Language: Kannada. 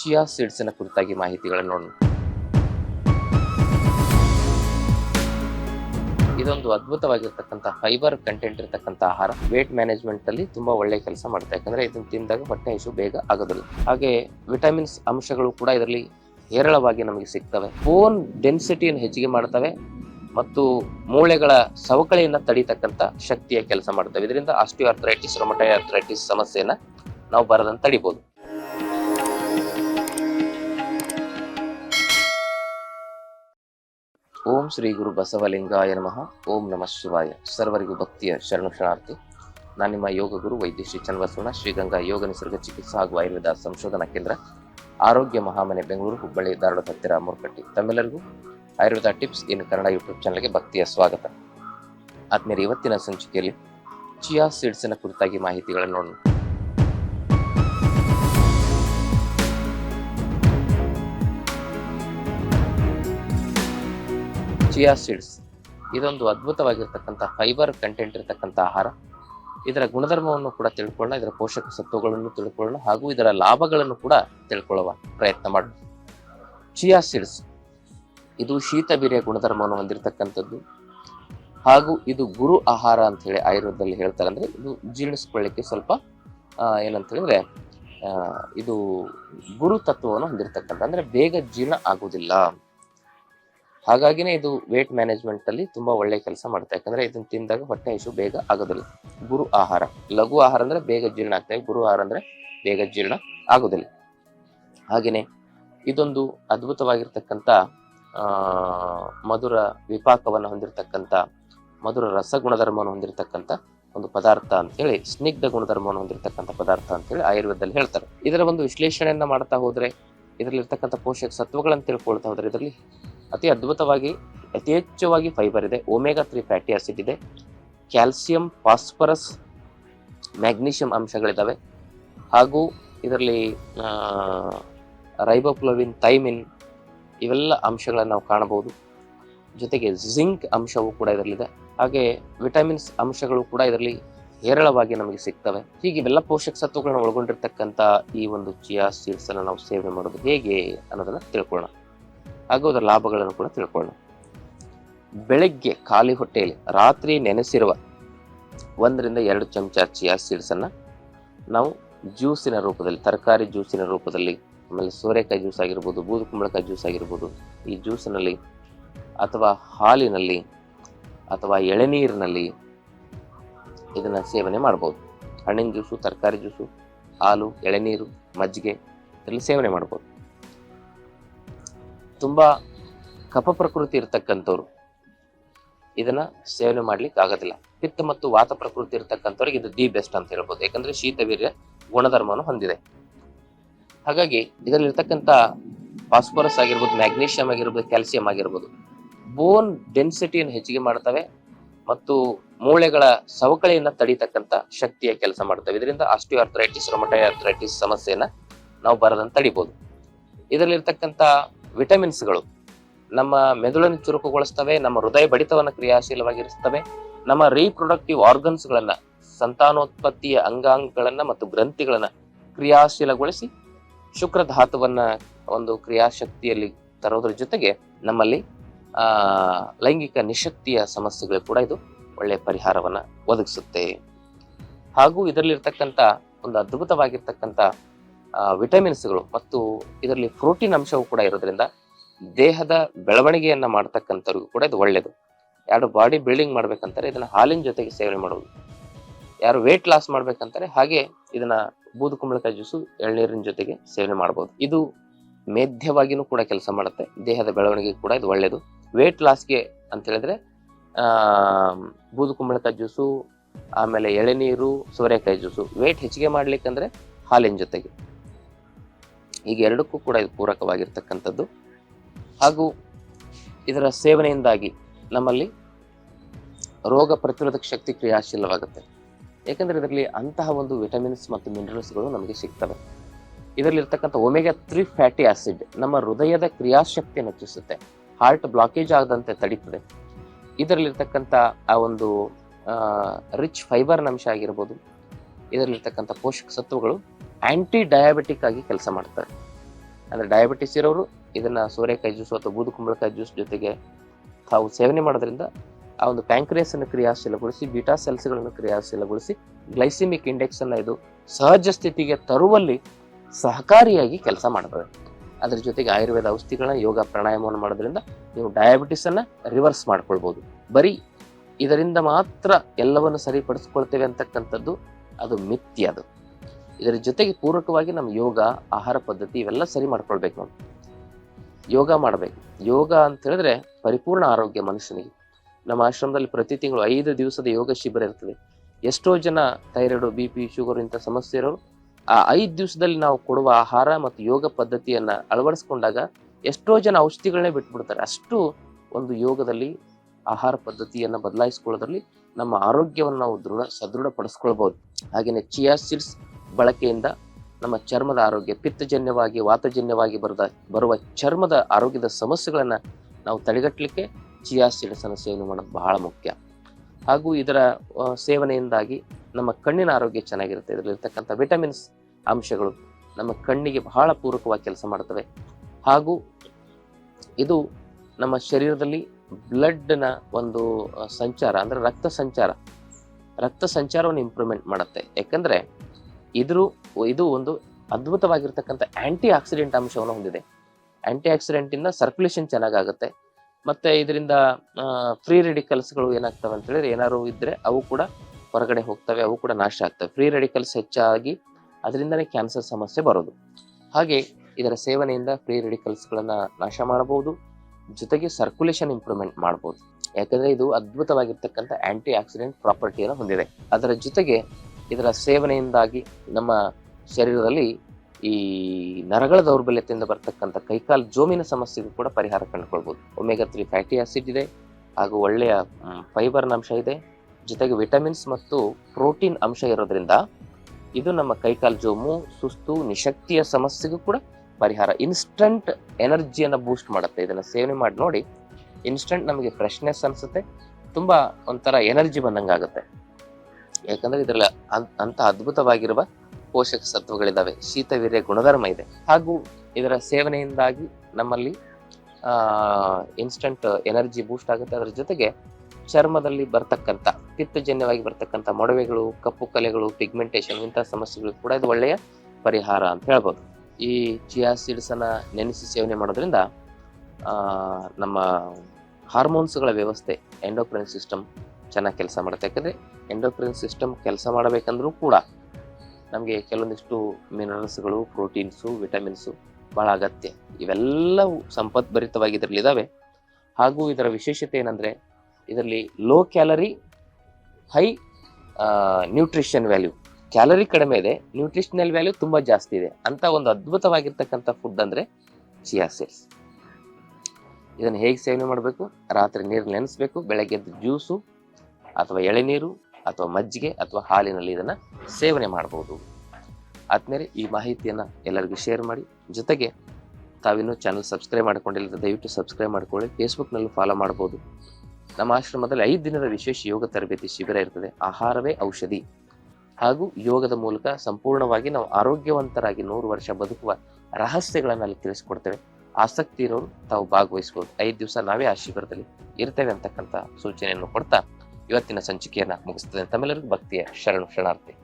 ಚಿಯಾ ಸೀಡ್ಸ್ನ ಕುರಿತಾಗಿ ಮಾಹಿತಿಗಳನ್ನು ನೋಡೋಣ. ಇದೊಂದು ಅದ್ಭುತವಾಗಿರ್ತಕ್ಕಂಥ ಫೈಬರ್ ಕಂಟೆಂಟ್ ಇರತಕ್ಕಂಥ ಆಹಾರ. ವೇಟ್ ಮ್ಯಾನೇಜ್ಮೆಂಟ್ ಅಲ್ಲಿ ತುಂಬಾ ಒಳ್ಳೆ ಕೆಲಸ ಮಾಡುತ್ತೆ ಯಾಕಂದ್ರೆ ಇದನ್ನು ತಿಂದಾಗ ಹೊಟ್ಟೆ ಹಸು ಬೇಗ ಆಗೋದಿಲ್ಲ. ಹಾಗೆ ವಿಟಮಿನ್ಸ್ ಅಂಶಗಳು ಕೂಡ ಇದರಲ್ಲಿ ಹೇರಳವಾಗಿ ನಮಗೆ ಸಿಗ್ತವೆ. ಬೋನ್ ಡೆನ್ಸಿಟಿಯನ್ನು ಹೆಚ್ಚಿಗೆ ಮಾಡ್ತವೆ ಮತ್ತು ಮೂಳೆಗಳ ಸವಕಳಿಯನ್ನ ತಡಿತಕ್ಕಂಥ ಶಕ್ತಿಯ ಕೆಲಸ ಮಾಡ್ತವೆ. ಇದರಿಂದ ಆಸ್ಟಿಯೋಆರ್ಥರೈಟಿಸ್ ರೊಮಟೈ ಆರ್ಥರೈಟಿಸ್ ಸಮಸ್ಯೆಯನ್ನ ನಾವು ಬರದಂತ ತಡಿಬಹುದು ಓಂ ಶ್ರೀ ಗುರು ಬಸವಲಿಂಗಾಯ ನಮಃ. ಓಂ ನಮಃ ಶಿವಾಯ. ಸರ್ವರಿಗೂ ಭಕ್ತಿಯ ಶರಣು ಶರಣಾರ್ಥಿ. ನಾನು ನಿಮ್ಮ ಯೋಗ ಗುರು ವೈದ್ಯ ಶ್ರೀ ಚನ್ನಬಸವಣ್ಣ ಶ್ರೀಗಂಗಾ ಯೋಗ ನಿಸರ್ಗ ಚಿಕಿತ್ಸಾ ಹಾಗೂ ಆಯುರ್ವೇದ ಸಂಶೋಧನಾ ಕೇಂದ್ರ, ಆರೋಗ್ಯ ಮಹಾಮನೆ ಬೆಂಗಳೂರು, ಹುಬ್ಬಳ್ಳಿ, ಧಾರವಾಡ, ಹತ್ತಿರ, ಮೂರ್ಕಟ್ಟಿ. ತಮ್ಮೆಲ್ಲರಿಗೂ Ayurveda tips in Kannada YouTube ಚಾನಲ್ಗೆ ಭಕ್ತಿಯ ಸ್ವಾಗತ. ಆದ್ಮೇಲೆ ಇವತ್ತಿನ ಸಂಚಿಕೆಯಲ್ಲಿ ಚಿಯಾ ಸೀಡ್ಸಿನ ಕುರಿತಾಗಿ ಮಾಹಿತಿಗಳನ್ನು ನೋಡೋಣ. ಚಿಯಾ ಸೀಡ್ಸ್ ಇದೊಂದು ಅದ್ಭುತವಾಗಿರ್ತಕ್ಕಂಥ ಫೈಬರ್ ಕಂಟೆಂಟ್ ಇರತಕ್ಕಂಥ ಆಹಾರ. ಇದರ ಗುಣಧರ್ಮವನ್ನು ಕೂಡ ತಿಳ್ಕೊಳ್ಳೋಣ, ಇದರ ಪೋಷಕ ಸತ್ವಗಳನ್ನು ತಿಳ್ಕೊಳ್ಳೋಣ, ಹಾಗೂ ಇದರ ಲಾಭಗಳನ್ನು ಕೂಡ ತಿಳ್ಕೊಳ್ಳುವ ಪ್ರಯತ್ನ ಮಾಡೋಣ. ಚಿಯಾ ಸೀಡ್ಸ್ ಇದು ಶೀತ ಬೀರಿಯ ಗುಣಧರ್ಮವನ್ನು ಹೊಂದಿರತಕ್ಕಂಥದ್ದು. ಹಾಗೂ ಇದು ಗುರು ಆಹಾರ ಅಂತ ಹೇಳಿ ಆಯುರ್ವೇದದಲ್ಲಿ ಹೇಳ್ತಾರೆ ಅಂದ್ರೆ ಇದು ಜೀರ್ಣಿಸ್ಕೊಳ್ಳಿಕ್ಕೆ ಸ್ವಲ್ಪ ಏನಂತ ಹೇಳಿದ್ರೆ ಇದು ಗುರು ತತ್ವವನ್ನು ಹೊಂದಿರತಕ್ಕಂಥ, ಅಂದ್ರೆ ಬೇಗ ಜೀರ್ಣ ಆಗುವುದಿಲ್ಲ. ಹಾಗಾಗಿನೇ ಇದು ವೇಟ್ ಮ್ಯಾನೇಜ್ಮೆಂಟ್ ಅಲ್ಲಿ ತುಂಬಾ ಒಳ್ಳೆ ಕೆಲಸ ಮಾಡುತ್ತೆ ಯಾಕಂದ್ರೆ ಇದನ್ನ ತಿಂದಾಗ ಹೊಟ್ಟೆ ಹಸು ಬೇಗ ಆಗೋದಿಲ್ಲ. ಗುರು ಆಹಾರ. ಲಘು ಆಹಾರ ಅಂದ್ರೆ ಬೇಗ ಜೀರ್ಣ ಆಗ್ತದೆ ಗುರು ಆಹಾರ ಅಂದ್ರೆ ಬೇಗ ಜೀರ್ಣ ಆಗೋದಿಲ್ಲ. ಹಾಗೇನೆ ಇದೊಂದು ಅದ್ಭುತವಾಗಿರ್ತಕ್ಕಂಥ ಮಧುರ ವಿಪಾಕವನ್ನು ಹೊಂದಿರತಕ್ಕಂತ ಮಧುರ ರಸ ಗುಣಧರ್ಮವನ್ನು ಹೊಂದಿರತಕ್ಕಂಥ ಒಂದು ಪದಾರ್ಥ ಅಂತ ಹೇಳಿ, ಸ್ನಿಗ್ಧ ಗುಣಧರ್ಮವನ್ನು ಹೊಂದಿರತಕ್ಕಂಥ ಪದಾರ್ಥ ಅಂತ ಹೇಳಿ ಆಯುರ್ವೇದದಲ್ಲಿ ಹೇಳ್ತಾರೆ. ಇದರ ಒಂದು ವಿಶ್ಲೇಷಣೆಯನ್ನ ಮಾಡ್ತಾ ಹೋದ್ರೆ, ಇದರಲ್ಲಿರ್ತಕ್ಕಂಥ ಪೋಷಕ ಸತ್ವಗಳನ್ನು ತಿಳ್ಕೊಳ್ತಾ ಹೋದ್ರೆ, ಇದರಲ್ಲಿ ಅತಿ ಅದ್ಭುತವಾಗಿ ಹೆಚ್ಚವಾಗಿ ಫೈಬರ್ ಇದೆ. ಒಮೆಗಾ ತ್ರೀ ಫ್ಯಾಟಿ ಆಸಿಡ್ ಇದೆ. ಕ್ಯಾಲ್ಸಿಯಂ ಫಾಸ್ಫರಸ್ ಮ್ಯಾಗ್ನೀಷಿಯಂ ಅಂಶಗಳಿದ್ದಾವೆ ಹಾಗೂ ಇದರಲ್ಲಿ ರೈಬೋಫ್ಲೋವಿನ್ ಥೈಮಿನ್ ಇವೆಲ್ಲ ಅಂಶಗಳನ್ನು ನಾವು ಕಾಣಬಹುದು. ಜೊತೆಗೆ ಜಿಂಕ್ ಅಂಶವೂ ಕೂಡ ಇದರಲ್ಲಿದೆ. ಹಾಗೆ ವಿಟಮಿನ್ಸ್ ಅಂಶಗಳು ಕೂಡ ಇದರಲ್ಲಿ ಹೇರಳವಾಗಿ ನಮಗೆ ಸಿಗ್ತವೆ. ಹೀಗೆ ಇವೆಲ್ಲ ಪೋಷಕ ಸತ್ವಗಳನ್ನು ಒಳಗೊಂಡಿರ್ತಕ್ಕಂಥ ಈ ಒಂದು ಚಿಯಾ ಸೀಡ್ಸನ್ನು ನಾವು ಸೇವನೆ ಮಾಡೋದು ಹೇಗೆ ಅನ್ನೋದನ್ನು ತಿಳ್ಕೊಳ್ಳೋಣ. ಹಾಗೂ ಅದರ ಲಾಭಗಳನ್ನು ಕೂಡ ತಿಳ್ಕೊಳ್ಳೋಣ. ಬೆಳಗ್ಗೆ ಖಾಲಿ ಹೊಟ್ಟೆಯಲ್ಲಿ ರಾತ್ರಿ ನೆನೆಸಿರುವ ಒಂದರಿಂದ ಎರಡು ಚಮಚ ಚಿಯಾ ಸೀಡ್ಸನ್ನು ನಾವು ಜ್ಯೂಸಿನ ರೂಪದಲ್ಲಿ, ತರಕಾರಿ ಜ್ಯೂಸಿನ ರೂಪದಲ್ಲಿ, ಆಮೇಲೆ ಸೋರೆಕಾಯಿ ಜ್ಯೂಸ್ ಆಗಿರ್ಬೋದು ಬೂದು ಕುಂಬಳಕಾಯಿ ಜ್ಯೂಸ್ ಆಗಿರ್ಬೋದು, ಈ ಜ್ಯೂಸಿನಲ್ಲಿ ಅಥವಾ ಹಾಲಿನಲ್ಲಿ ಅಥವಾ ಎಳೆನೀರಿನಲ್ಲಿ ಇದನ್ನು ಸೇವನೆ ಮಾಡ್ಬೋದು. ಹಣ್ಣಿನ ಜ್ಯೂಸು, ತರಕಾರಿ ಜ್ಯೂಸು, ಹಾಲು, ಎಳೆನೀರು, ಮಜ್ಜಿಗೆ ಇದರಲ್ಲಿ ಸೇವನೆ ಮಾಡ್ಬೋದು. ತುಂಬಾ ಕಪ ಪ್ರಕೃತಿ ಇರ್ತಕ್ಕಂಥವ್ರು. ಇದನ್ನ ಸೇವನೆ ಮಾಡ್ಲಿಕ್ಕೆ ಆಗೋದಿಲ್ಲ. ಪಿತ್ತ ಮತ್ತು ವಾತ ಪ್ರಕೃತಿ ಇರ್ತಕ್ಕಂಥವ್ರಿಗೆ ಇದು ದಿ ಬೆಸ್ಟ್ ಅಂತ ಹೇಳ್ಬೋದು. ಯಾಕಂದ್ರೆ ಶೀತವೀರ್ಯ ಗುಣಧರ್ಮವನ್ನು ಹೊಂದಿದೆ. ಹಾಗಾಗಿ ಇದರಲ್ಲಿರ್ತಕ್ಕಂಥ ಫಾಸ್ಫರಸ್ ಆಗಿರ್ಬೋದು, ಮ್ಯಾಗ್ನೀಷಿಯಂ ಆಗಿರ್ಬೋದು, ಕ್ಯಾಲ್ಸಿಯಂ ಆಗಿರ್ಬೋದು, ಬೋನ್ ಡೆನ್ಸಿಟಿಯನ್ನು ಹೆಚ್ಚಿಗೆ ಮಾಡ್ತವೆ ಮತ್ತು ಮೂಳೆಗಳ ಸವಕಳಿಯನ್ನ ತಡಿತಕ್ಕಂಥ ಶಕ್ತಿಯ ಕೆಲಸ ಮಾಡ್ತವೆ. ಇದರಿಂದ ಆಸ್ಟಿಯೋ ಆರ್ಥರೈಟಿಸ್ ರೊಮಟೈ ಆರ್ಥರೈಟಿಸ್ ಸಮಸ್ಯೆಯನ್ನ ನಾವು ಬರದಂತ ತಡಿಬಹುದು ಇದರಲ್ಲಿರ್ತಕ್ಕಂಥ ವಿಟಮಿನ್ಸ್ಗಳು. ನಮ್ಮ ಮೆದುಳನ್ನು ಚುರುಕುಗೊಳಿಸ್ತವೆ, ನಮ್ಮ ಹೃದಯ ಬಡಿತವನ್ನು ಕ್ರಿಯಾಶೀಲವಾಗಿರಿಸ್ತವೆ, ನಮ್ಮ ರೀಪ್ರೊಡಕ್ಟಿವ್ ಆರ್ಗನ್ಸ್ಗಳನ್ನ, ಸಂತಾನೋತ್ಪತ್ತಿಯ ಅಂಗಾಂಗಗಳನ್ನ ಮತ್ತು ಗ್ರಂಥಿಗಳನ್ನ ಕ್ರಿಯಾಶೀಲಗೊಳಿಸಿ ಶುಕ್ರ ಧಾತುವನ್ನ ಒಂದು ಕ್ರಿಯಾಶಕ್ತಿಯಲ್ಲಿ ತರೋದ್ರ ಜೊತೆಗೆ ನಮ್ಮಲ್ಲಿ ಲೈಂಗಿಕ ನಿಶಕ್ತಿಯ ಸಮಸ್ಯೆಗಳು ಕೂಡ ಇದು ಒಳ್ಳೆಯ ಪರಿಹಾರವನ್ನ ಒದಗಿಸುತ್ತೆ. ಹಾಗೂ ಇದರಲ್ಲಿರ್ತಕ್ಕಂಥ ಒಂದು ಅದ್ಭುತವಾಗಿರ್ತಕ್ಕಂಥ ವಿಟಮಿನ್ಸ್ಗಳು ಮತ್ತು ಇದರಲ್ಲಿ ಪ್ರೋಟೀನ್ ಅಂಶವು ಕೂಡ ಇರೋದ್ರಿಂದ ದೇಹದ ಬೆಳವಣಿಗೆಯನ್ನ ಮಾಡ್ತಕ್ಕಂಥವ್ರಿಗೂ ಕೂಡ ಇದು ಒಳ್ಳೆಯದು ಯಾರು ಬಾಡಿ ಬಿಲ್ಡಿಂಗ್ ಮಾಡ್ಬೇಕಂತಾರೆ ಇದನ್ನ ಹಾಲಿನ ಜೊತೆಗೆ ಸೇವನೆ ಮಾಡೋದು. ಯಾರು ವೇಟ್ ಲಾಸ್ ಮಾಡ್ಬೇಕಂತಾರೆ ಹಾಗೆ ಇದನ್ನ ಬೂದು ಕುಂಬಳಕಾಯಿ ಜ್ಯೂಸು, ಎಳ್ನೀರಿನ ಜೊತೆಗೆ ಸೇವನೆ ಮಾಡ್ಬೋದು. ಇದು ಮೇಧ್ಯವಾಗಿನೂ ಕೂಡ ಕೆಲಸ ಮಾಡುತ್ತೆ. ದೇಹದ ಬೆಳವಣಿಗೆ ಕೂಡ ಇದು ಒಳ್ಳೆಯದು ವೇಟ್ ಲಾಸ್ಗೆ ಅಂತ ಹೇಳಿದ್ರೆ ಬೂದು ಕುಂಬಳಕಾಯಿ ಜ್ಯೂಸು, ಆಮೇಲೆ ಎಳೆನೀರು, ಸೋರೆಕಾಯಿ ಜ್ಯೂಸು. ವೇಟ್ ಹೆಚ್ಚಿಗೆ ಮಾಡ್ಲಿಕ್ಕಂದ್ರೆ ಹಾಲಿನ ಜೊತೆಗೆ. ಈಗ ಎರಡಕ್ಕೂ ಕೂಡ ಇದು ಪೂರಕವಾಗಿರ್ತಕ್ಕಂಥದ್ದು. ಹಾಗೂ ಇದರ ಸೇವನೆಯಿಂದಾಗಿ ನಮ್ಮಲ್ಲಿ ರೋಗ ಪ್ರತಿರೋಧಕ ಶಕ್ತಿ ಕ್ರಿಯಾಶೀಲವಾಗುತ್ತೆ. ಏಕೆಂದರೆ ಇದರಲ್ಲಿ ಅಂತಹ ಒಂದು ವಿಟಮಿನ್ಸ್ ಮತ್ತು ಮಿನರಲ್ಸ್ಗಳು ನಮಗೆ ಸಿಗ್ತವೆ. ಇದರಲ್ಲಿರ್ತಕ್ಕಂಥ ಒಮೆಗಾ ತ್ರೀ ಫ್ಯಾಟಿ ಆಸಿಡ್ ನಮ್ಮ ಹೃದಯದ ಕ್ರಿಯಾಶಕ್ತಿಯನ್ನು ಹೆಚ್ಚಿಸುತ್ತೆ. ಹಾರ್ಟ್ ಬ್ಲಾಕೇಜ್ ಆಗದಂತೆ ತಡೀತದೆ. ಇದರಲ್ಲಿರ್ತಕ್ಕಂಥ ಆ ಒಂದು ರಿಚ್ ಫೈಬರ್ನ ಅಂಶ ಆಗಿರ್ಬೋದು. ಇದರಲ್ಲಿರ್ತಕ್ಕಂಥ ಪೋಷಕ ಸತ್ವಗಳು ಆಂಟಿ ಡಯಾಬಿಟಿಕ್ ಆಗಿ ಕೆಲಸ ಮಾಡ್ತಾರೆ. ಅಂದರೆ ಡಯಾಬಿಟಿಸ್ ಇರೋರು ಇದನ್ನು ಸೋರೆಕಾಯಿ ಜ್ಯೂಸ್ ಅಥವಾ ಬೂದುಕುಂಬಳಕಾಯಿ ಜ್ಯೂಸ್ ಜೊತೆಗೆ ತಾವು ಸೇವನೆ ಮಾಡೋದ್ರಿಂದ ಆ ಒಂದು ಪ್ಯಾಂಕ್ರಿಯಸನ್ನು ಕ್ರಿಯಾಶೀಲಗೊಳಿಸಿ ಬೀಟಾ ಸೆಲ್ಸ್ಗಳನ್ನು ಕ್ರಿಯಾಶೀಲಗೊಳಿಸಿ ಗ್ಲೈಸಿಮಿಕ್ ಇಂಡೆಕ್ಸ್ ಅನ್ನು ಇದು ಸಹಜ ಸ್ಥಿತಿಗೆ ತರುವಲ್ಲಿ ಸಹಕಾರಿಯಾಗಿ ಕೆಲಸ ಮಾಡ್ತದೆ. ಅದ್ರ ಜೊತೆಗೆ ಆಯುರ್ವೇದ ಔಷಧಿಗಳನ್ನ, ಯೋಗ ಪ್ರಾಣಾಯಾಮವನ್ನು ಮಾಡೋದ್ರಿಂದ ನೀವು ಡಯಾಬಿಟಿಸನ್ನು ರಿವರ್ಸ್ ಮಾಡ್ಕೊಳ್ಬೋದು. ಬರೀ ಇದರಿಂದ ಮಾತ್ರ ಎಲ್ಲವನ್ನು ಸರಿಪಡಿಸ್ಕೊಳ್ತೇವೆ ಅಂತಕ್ಕಂಥದ್ದು ಅದು ಮಿಥ್ಯ ಅದು. ಇದರ ಜೊತೆಗೆ ಪೂರಕವಾಗಿ ನಮ್ಮ ಯೋಗ, ಆಹಾರ ಪದ್ಧತಿ ಇವೆಲ್ಲ ಸರಿ ಮಾಡ್ಕೊಳ್ಬೇಕು ನಾವು. ಯೋಗ ಮಾಡಬೇಕು. ಯೋಗ ಅಂತ ಹೇಳಿದ್ರೆ ಪರಿಪೂರ್ಣ ಆರೋಗ್ಯ ಮನುಷ್ಯನಿಗೆ. ನಮ್ಮ ಆಶ್ರಮದಲ್ಲಿ ಪ್ರತಿ ತಿಂಗಳು ಐದು ದಿವಸದ ಯೋಗ ಶಿಬಿರ ಇರ್ತದೆ. ಎಷ್ಟೋ ಜನ ಥೈರಾಯ್ಡ್, ಬಿ ಪಿ, ಶುಗರ್ ಇಂಥ ಸಮಸ್ಯೆ ಇರೋರು ಆ ಐದು ದಿವಸದಲ್ಲಿ ನಾವು ಕೊಡುವ ಆಹಾರ ಮತ್ತು ಯೋಗ ಪದ್ಧತಿಯನ್ನ ಅಳವಡಿಸ್ಕೊಂಡಾಗ ಎಷ್ಟೋ ಜನ ಔಷಧಿಗಳನ್ನೇ ಬಿಟ್ಬಿಡ್ತಾರೆ. ಅಷ್ಟು ಒಂದು ಯೋಗದಲ್ಲಿ, ಆಹಾರ ಪದ್ಧತಿಯನ್ನ ಬದಲಾಯಿಸ್ಕೊಳ್ಳೋದ್ರಲ್ಲಿ ನಮ್ಮ ಆರೋಗ್ಯವನ್ನು ನಾವು ದೃಢ ಸದೃಢಪಡಿಸ್ಕೊಳ್ಬಹುದು ಹಾಗೆಯೇ ಚಿಯಾ ಸೀಡ್ಸ್ ಬಳಕೆಯಿಂದ ನಮ್ಮ ಚರ್ಮದ ಆರೋಗ್ಯ, ಪಿತ್ತಜನ್ಯವಾಗಿ, ವಾತಜನ್ಯವಾಗಿ ಬರದ, ಬರುವ ಚರ್ಮದ ಆರೋಗ್ಯದ ಸಮಸ್ಯೆಗಳನ್ನು ನಾವು ತಡೆಗಟ್ಟಲಿಕ್ಕೆ ಚಿಯಾ ಸೀಡ್ಸ್ ಅನ್ನು ಸೇವನೆ ಮಾಡೋದು ಬಹಳ ಮುಖ್ಯ. ಹಾಗೂ ಇದರ ಸೇವನೆಯಿಂದಾಗಿ ನಮ್ಮ ಕಣ್ಣಿನ ಆರೋಗ್ಯ ಚೆನ್ನಾಗಿರುತ್ತೆ. ಇದರಲ್ಲಿರ್ತಕ್ಕಂಥ ವಿಟಮಿನ್ಸ್ ಅಂಶಗಳು ನಮ್ಮ ಕಣ್ಣಿಗೆ ಬಹಳ ಪೂರಕವಾಗಿ ಕೆಲಸ ಮಾಡ್ತವೆ ಹಾಗೂ ಇದು ನಮ್ಮ ಶರೀರದಲ್ಲಿ ಬ್ಲಡ್ನ ಒಂದು ಸಂಚಾರ, ಅಂದರೆ ರಕ್ತ ಸಂಚಾರ, ರಕ್ತ ಸಂಚಾರವನ್ನು ಇಂಪ್ರೂವ್ಮೆಂಟ್ ಮಾಡುತ್ತೆ. ಯಾಕಂದ್ರೆ ಇದ್ರ ಇದು ಒಂದು ಅದ್ಭುತವಾಗಿರ್ತಕ್ಕಂಥ ಆಂಟಿ ಆಕ್ಸಿಡೆಂಟ್ ಅಂಶವನ್ನು ಹೊಂದಿದೆ. ಆಂಟಿ ಆಕ್ಸಿಡೆಂಟ್ ಇಂದ ಸರ್ಕ್ಯುಲೇಷನ್ ಚೆನ್ನಾಗಾಗುತ್ತೆ. ಮತ್ತೆ ಇದರಿಂದ ಫ್ರೀ ರೆಡಿಕಲ್ಸ್ಗಳು ಏನಾಗ್ತವೆ ಅಂತ ಹೇಳಿದ್ರೆ ಏನಾದ್ರು ಇದ್ರೆ ಅವು ಕೂಡ ಹೊರಗಡೆ ಹೋಗ್ತವೆ, ಅವು ಕೂಡ ನಾಶ ಆಗ್ತವೆ. ಫ್ರೀ ರೆಡಿಕಲ್ಸ್ ಹೆಚ್ಚಾಗಿ ಅದರಿಂದನೇ ಕ್ಯಾನ್ಸರ್ ಸಮಸ್ಯೆ ಬರೋದು. ಹಾಗೆ ಇದರ ಸೇವನೆಯಿಂದ ಫ್ರೀ ರೆಡಿಕಲ್ಸ್ಗಳನ್ನ ನಾಶ ಮಾಡಬಹುದು. ಜೊತೆಗೆ ಸರ್ಕ್ಯುಲೇಷನ್ ಇಂಪ್ರೂವ್ಮೆಂಟ್ ಮಾಡಬಹುದು. ಯಾಕಂದ್ರೆ ಇದು ಅದ್ಭುತವಾಗಿರ್ತಕ್ಕಂಥ ಆಂಟಿ ಆಕ್ಸಿಡೆಂಟ್ ಪ್ರಾಪರ್ಟಿಯನ್ನು ಹೊಂದಿದೆ. ಅದರ ಜೊತೆಗೆ ಇದರ ಸೇವನೆಯಿಂದಾಗಿ ನಮ್ಮ ಶರೀರದಲ್ಲಿ ಈ ನರಗಳ ದೌರ್ಬಲ್ಯತೆಯಿಂದ ಬರ್ತಕ್ಕಂಥ ಕೈಕಾಲು ಜೋಮಿನ ಸಮಸ್ಯೆಗೂ ಕೂಡ ಪರಿಹಾರ ಕಂಡುಕೊಳ್ಬಹುದು ಒಮೆಗಾ ತ್ರೀ ಫ್ಯಾಟಿ ಆಸಿಡ್ ಇದೆ, ಹಾಗೂ ಒಳ್ಳೆಯ ಫೈಬರ್ನ ಅಂಶ ಇದೆ. ಜೊತೆಗೆ ವಿಟಮಿನ್ಸ್ ಮತ್ತು ಪ್ರೋಟೀನ್ ಅಂಶ ಇರೋದ್ರಿಂದ ಇದು ನಮ್ಮ ಕೈಕಾಲು ಜೋಮು, ಸುಸ್ತು, ನಿಶಕ್ತಿಯ ಸಮಸ್ಯೆಗೂ ಕೂಡ ಪರಿಹಾರ. ಇನ್ಸ್ಟಂಟ್ ಎನರ್ಜಿಯನ್ನು ಬೂಸ್ಟ್ ಮಾಡುತ್ತೆ. ಇದನ್ನು ಸೇವನೆ ಮಾಡಿ ನೋಡಿ ಇನ್ಸ್ಟಂಟ್ ನಮಗೆ ಫ್ರೆಶ್ನೆಸ್ ಅನಿಸುತ್ತೆ. ತುಂಬ ಒಂಥರ ಎನರ್ಜಿ ಬಂದಂಗಾಗುತ್ತೆ. ಯಾಕಂದ್ರೆ ಇದರಲ್ಲಿ ಅಂತ ಅದ್ಭುತವಾಗಿರುವ ಪೋಷಕ ಸತ್ವಗಳಿದ್ದಾವೆ. ಶೀತವೀರ್ಯ ಗುಣಧರ್ಮ ಇದೆ. ಹಾಗೂ ಇದರ ಸೇವನೆಯಿಂದಾಗಿ ನಮ್ಮಲ್ಲಿ ಇನ್ಸ್ಟಂಟ್ ಎನರ್ಜಿ ಬೂಸ್ಟ್ ಆಗುತ್ತೆ. ಅದರ ಜೊತೆಗೆ ಚರ್ಮದಲ್ಲಿ ಬರ್ತಕ್ಕಂಥ, ಪಿತ್ತಜನ್ಯವಾಗಿ ಬರ್ತಕ್ಕಂಥ ಮೊಡವೆಗಳು, ಕಪ್ಪು ಕಲೆಗಳು ಪಿಗ್ಮೆಂಟೇಷನ್ ಇಂತಹ ಸಮಸ್ಯೆಗಳು ಕೂಡ ಇದು ಒಳ್ಳೆಯ ಪರಿಹಾರ ಅಂತ ಹೇಳ್ಬೋದು. ಈ ಚಿಯಾ ಸೀಡ್ಸ್ ಅನ್ನ ನೆನೆಸಿ ಸೇವನೆ ಮಾಡೋದ್ರಿಂದ ನಮ್ಮ ಹಾರ್ಮೋನ್ಸ್ಗಳ ವ್ಯವಸ್ಥೆ ಎಂಡೋಕ್ರೈನ್ ಸಿಸ್ಟಮ್ ಚೆನ್ನಾಗಿ ಕೆಲಸ ಮಾಡುತ್ತೆ. ಯಾಕಂದರೆ ಎಂಡೋಕ್ರೈನ್ ಸಿಸ್ಟಮ್ ಕೆಲಸ ಮಾಡಬೇಕಂದ್ರೂ ಕೂಡ ನಮಗೆ ಕೆಲವೊಂದಿಷ್ಟು ಮಿನರಲ್ಸ್ಗಳು ಪ್ರೋಟೀನ್ಸು ವಿಟಮಿನ್ಸು ಭಾಳ ಅಗತ್ಯ. ಇವೆಲ್ಲವೂ ಸಂಪದ್ಭರಿತವಾಗಿ ಇದರಲ್ಲಿ ಇದಾವೆ. ಹಾಗೂ ಇದರ ವಿಶೇಷತೆ ಏನಂದರೆ ಇದರಲ್ಲಿ low calorie high nutrition value calorie ಕಡಿಮೆ ಇದೆ ನ್ಯೂಟ್ರಿಷನಲ್ ವ್ಯಾಲ್ಯೂ ತುಂಬ ಜಾಸ್ತಿ ಇದೆ. ಅಂತ ಒಂದು ಅದ್ಭುತವಾಗಿರ್ತಕ್ಕಂಥ ಫುಡ್ ಅಂದರೆ ಚಿಯಾ ಇದನ್ನು ಹೇಗೆ ಸೇವನೆ ಮಾಡಬೇಕು? ರಾತ್ರಿ ನೀರು ನೆನೆಸ್ಬೇಕು, ಬೆಳಗ್ಗೆ ಎದ್ದು ಜ್ಯೂಸು ಅಥವಾ ಎಳೆನೀರು ಅಥವಾ ಮಜ್ಜಿಗೆ, ಅಥವಾ ಹಾಲಿನಲ್ಲಿ ಇದನ್ನು ಸೇವನೆ ಮಾಡಬಹುದು ಆದ್ಮೇಲೆ ಈ ಮಾಹಿತಿಯನ್ನು ಎಲ್ಲರಿಗೂ ಶೇರ್ ಮಾಡಿ. ಜೊತೆಗೆ, ತಾವಿನ್ನೂ ಚಾನಲ್ ಸಬ್ಸ್ಕ್ರೈಬ್ ಮಾಡ್ಕೊಂಡಿಲ್ಲ, ದಯವಿಟ್ಟು ಸಬ್ಸ್ಕ್ರೈಬ್ ಮಾಡ್ಕೊಳ್ಳಿ. ಫೇಸ್ಬುಕ್ನಲ್ಲೂ ಫಾಲೋ ಮಾಡ್ಬೋದು. ನಮ್ಮ ಆಶ್ರಮದಲ್ಲಿ ಐದು ದಿನದ ವಿಶೇಷ ಯೋಗ ತರಬೇತಿ ಶಿಬಿರ ಇರ್ತದೆ. ಆಹಾರವೇ ಔಷಧಿ. ಹಾಗೂ ಯೋಗದ ಮೂಲಕ ಸಂಪೂರ್ಣವಾಗಿ ನಾವು ಆರೋಗ್ಯವಂತರಾಗಿ ನೂರು ವರ್ಷ ಬದುಕುವ ರಹಸ್ಯಗಳನ್ನು ಅಲ್ಲಿ ತಿಳಿಸ್ಕೊಡ್ತೇವೆ. ಆಸಕ್ತಿ ಇರೋರು ತಾವು ಭಾಗವಹಿಸ್ಬೋದು. ಐದು ದಿವಸ ನಾವೇ ಆ ಶಿಬಿರದಲ್ಲಿ ಇರ್ತೇವೆ ಅಂತಕ್ಕಂಥ ಸೂಚನೆಯನ್ನು ಕೊಡ್ತಾ ಇವತ್ತಿನ ಸಂಚಿಕೆಯನ್ನ ಮುಗಿಸ್ತದೆ ತಮ್ಮೆಲ್ಲರಿಗೂ ಭಕ್ತಿಯ ಶರಣು ಶರಣಾರ್ಥಿ.